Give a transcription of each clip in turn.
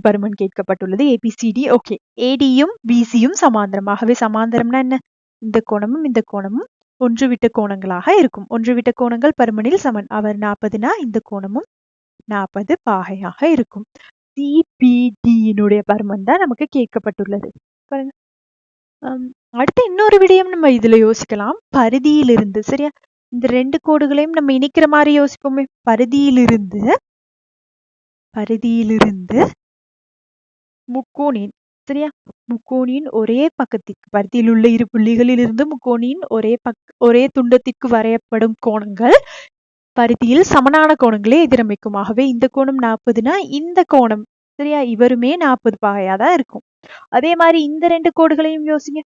பருமன் கேட்கப்பட்டுள்ளது. ABCD okay ஏடியும் பிசியும் சமாந்தரமாகவே சமாந்தரம்னா என்ன? இந்த கோணமும் இந்த கோணமும் ஒன்று விட்ட கோணங்களாக இருக்கும். ஒன்று விட்ட கோணங்கள் பருமனில் சமன். அவர் நாற்பதுனா இந்த கோணமும் நாற்பது பாகையாக இருக்கும். சிபிடியினுடைய பருமன் தான் நமக்கு கேட்கப்பட்டுள்ளது. பாருங்க. ஆம், அடுத்து இன்னொரு விடயம் நம்ம இதுல யோசிக்கலாம். பரிதியிலிருந்து சரியா? இந்த ரெண்டு கோடுகளையும் நம்ம இணைக்கிற மாதிரி யோசிப்போமே. பரிதியிலிருந்து பரிதியிலிருந்து முக்கோணின் சரியா? முக்கோணியின் ஒரே பக்கத்திற்கு பருத்தியில் உள்ள இரு புள்ளிகளில் இருந்து முக்கோணியின் ஒரே பக் ஒரே துண்டத்திற்கு வரையப்படும் கோணங்கள் பருத்தியில் சமனான கோணங்களே எதிரமைக்கும். ஆகவே இந்த கோணம் நாற்பதுனா இந்த கோணம் சரியா? இவருமே நாற்பது பாகையா தான் இருக்கும். அதே மாதிரி இந்த ரெண்டு கோடுகளையும் யோசிங்க.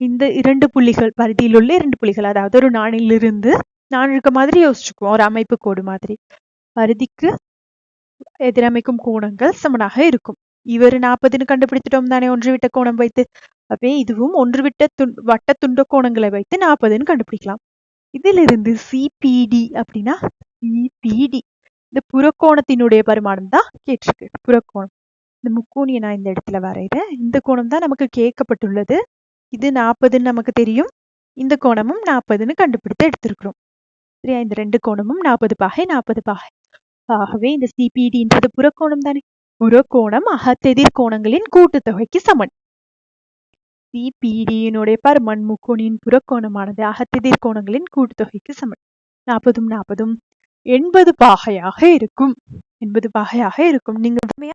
இந்த இரண்டு புள்ளிகள் பருத்தியில் உள்ள இரண்டு புள்ளிகள் அதாவது ஒரு நாணிலிருந்து நான் இருக்க மாதிரி யோசிச்சுக்குவோம் ஒரு அமைப்பு கோடு மாதிரி. பருதிக்கு எதிரமைக்கும் கோணங்கள் சமனாக இருக்கும். இவர் நாற்பதுன்னு கண்டுபிடித்துட்டோம் தானே ஒன்று விட்ட கோணம் வைத்து அப்பே இதுவும் ஒன்று விட்ட துண் வட்ட துண்ட கோணங்களை வைத்து நாற்பதுன்னு கண்டுபிடிக்கலாம் இதிலிருந்து சிபிடி அப்படின்னா சிபிடி இந்த புறக்கோணத்தினுடைய பரிமாணம் தான் கேட்டிருக்கு புறக்கோணம் இந்த முக்கோணியை நான் இந்த இடத்துல வரைகிறேன் இந்த கோணம் தான் நமக்கு கேட்கப்பட்டுள்ளது இது நாற்பதுன்னு நமக்கு தெரியும் இந்த கோணமும் நாற்பதுன்னு கண்டுபிடித்து எடுத்திருக்கிறோம் சரியா இந்த ரெண்டு கோணமும் நாற்பது பாகை நாற்பது பாகை ஆகவே இந்த சிபிடின்றது புறக்கோணம் தானே புறக்கோணம் அகத்தெதிர் கோணங்களின் கூட்டுத்தொகைக்கு சமன். சிபிடியினுடைய பருமன் முக்கோணியின் புறக்கோணமானது அகத்தெதிர் கோணங்களின் கூட்டுத்தொகைக்கு சமன். நாற்பதும் நாற்பதும் எண்பது பாகையாக இருக்கும். எண்பது பாகையாக இருக்கும். நீங்க உண்மையா